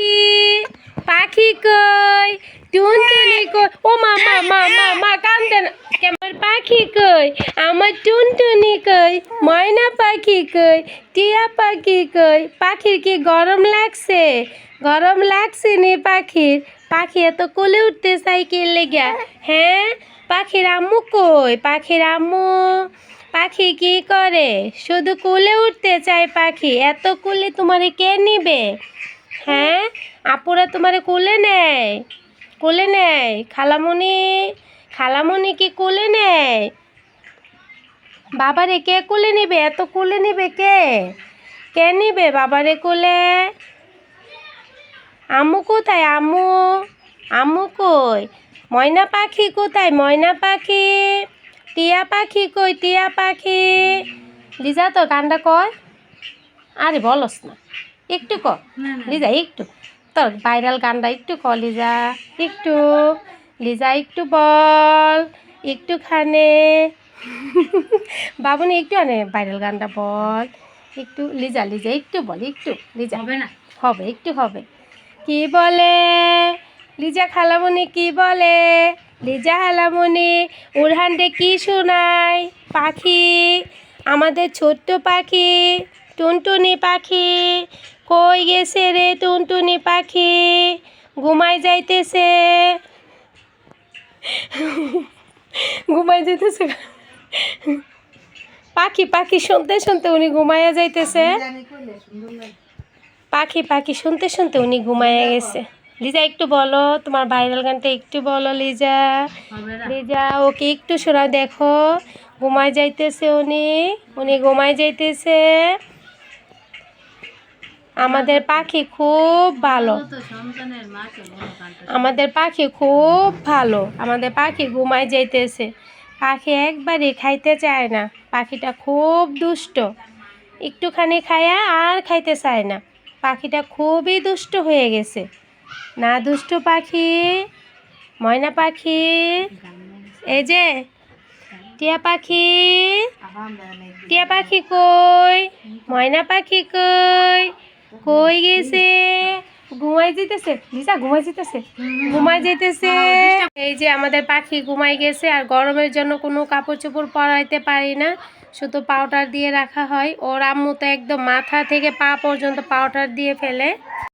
পাখি? পাখি কই? টুনটুনি কই? ও মা মা মা মা মা, কান্দে আমার পাখি কই? আমার টুনটুনি কই? ময়না পাখি কই? টিয়া পাখি কই? পাখির কি গরম লাগছে? গরম লাগছে নি পাখির? পাখি এত কোলে উঠতে সাইকেল লেগা হ্যাঁ? পাখির আম্মু কই? পাখির আম্মু? পাখি কি করে? শুধু কুলে উঠতে চায় পাখি। এত কুলে তোমারে কে নিবে? হ্যাঁ আপুরা তোমারে কুলে নেয়। কোলে নেয়। খালামণি খালামণি কি কুলে নেয়। বাবারে কে কোলে নিবে? এত কুলে নিবে কে? কে নিবে বাবারে কুলে? আম্মু কোথায়? আম্মু আম্মু কই? ময়না পাখি কোথায়? ময়না পাখি। টিয়া পাখি কই? টিয়া পাখি। লিজা তো গানটা কয়? আরে বলস না। একটু ক। লিজা একটু। তোর ভাইরাল গানটা একটু ক লিজা। একটু। লিজা একটু বল। একটুখানে। বাবুনি একটু আনে ভাইরাল গানটা বল। একটু লিজা লিজা একটু বল একটু লিজা। হবে না? হবে একটু হবে। কি বলে? লিজা খালামণি কি বলে? লিজা খালামণি উড়হান্ডে কি শোনায়? পাখি আমাদের ছোট্ট পাখি টুনটুনি পাখি কই গেছে রে টুনটুনি পাখি? ঘুমাই যাইতেছে। ঘুমাই যাইতেছে। পাখি পাখি শুনতে শুনতে উনি ঘুমাইয়া যাইতেছে। পাখি পাখি শুনতে শুনতে উনি ঘুমাইয়া গেছে। লিজা, একটু বলো, তোমার ভাইরাল গানটা একটু বলো লিজা। লিজা, ওকে একটু শোনা দেখো। ঘুমাই যাইতেছে উনি উনি ঘুমাই যাইতেছে। আমাদের পাখি খুব ভালো। আমাদের পাখি খুব ভালো। আমাদের পাখি ঘুমায় যাইতেছে। পাখি একবারই খাইতে চায় না। পাখিটা খুব দুষ্ট। একটুখানি খায়া আর খাইতে চায় না। পাখিটা খুবই দুষ্ট হয়ে গেছে। না দুষ্ট পাখি, ময়না পাখি, এই যে টিয়া পাখি টিয়া পাখি কই, ময়না পাখি কই কই গেছে? ঘুমাই যেতেছে লিসা ঘুমাই যেতেছে ঘুমাই যেতেছে এই যে আমাদের পাখি ঘুমাই গেছে আর গরমের জন্য কোনো কাপড় চোপড় পরাইতে পারি না। শুধু পাউডার দিয়ে রাখা হয়। ওর আম্মু তো একদম মাথা থেকে পা পর্যন্ত পাউডার দিয়ে ফেলে।